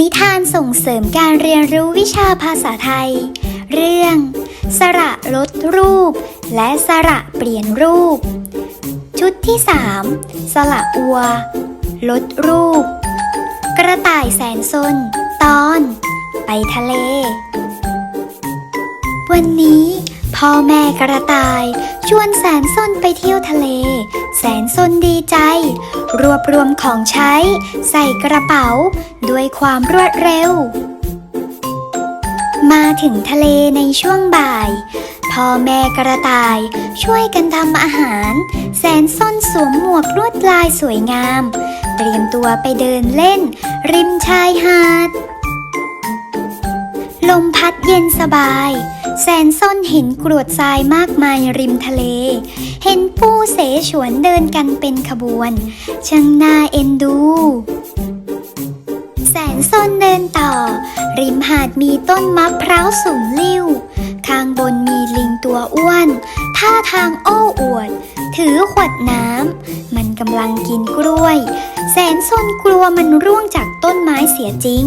นิทานส่งเสริมการเรียนรู้วิชาภาษาไทย เรื่อง สระลดรูป และสระเปลี่ยนรูป ชุดที่ 3 สระอัว ลดรูป กระต่ายแสนซน ตอน ไปทะเล วันนี้ พ่อแม่กระต่าย ชวนแสนซนไปเที่ยวทะเล แสนซนดีใจ รวบรวมของใช้ ใส่กระเป๋า ด้วยความรวดเร็ว มาถึงทะเลในช่วงบ่าย พ่อแม่กระต่าย ช่วยกันทำอาหาร แสนส้นสวมหมวกลวดลายสวยงาม เตรียมตัวไปเดินเล่น ริมชายหาด ลมพัดเย็นสบาย แสนส้นเห็นกรวดทรายมากมายริมทะเล เห็นปูเสฉวนเดินกันเป็นขบวน ช่างน่าเอ็นดู แสนส้นเดินต่อ ริมหาดมีต้นมะพร้าวสูงลิ่ว ข้างบนมีลิงตัวอ้วน ท่าทางโอ้อวด ถือขวดน้ำ มันกำลังกินกล้วย แสนส้นกลัวมันร่วงจากต้นไม้เสียจริง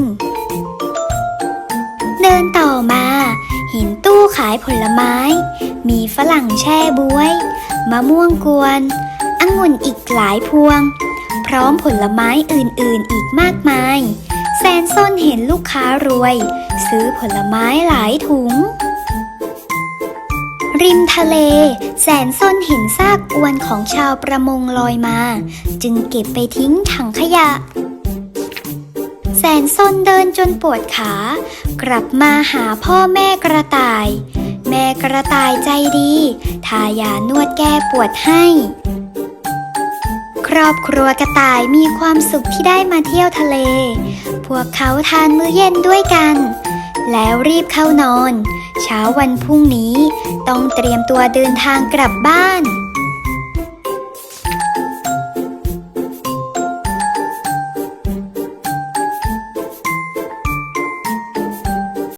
เดินต่อมา ขายผลไม้ มีฝรั่งแช่บวย มะม่วงกวนองุ่นอีกหลายพวง พร้อมผลไม้อื่นๆอีกมากมาย แซนส้นเห็นลูกค้ารวย ซื้อผลไม้หลายถุง ริมทะเล แสนส้นเห็นซากอวนของชาวประมงลอยมา จึงเก็บไปทิ้งถังขยะ แสนส้นเดินจนปวดขา กลับมาหาพ่อแม่กระต่าย แม่กระต่ายใจดีทายานวดแก้ปวดให้ ครอบครัวกระต่ายมีความสุขที่ได้มาเที่ยวทะเล พวกเขาทานมื้อเย็นด้วยกัน แล้วรีบเข้านอน เช้าวันพรุ่งนี้ต้องเตรียมตัวเดินทางกลับบ้าน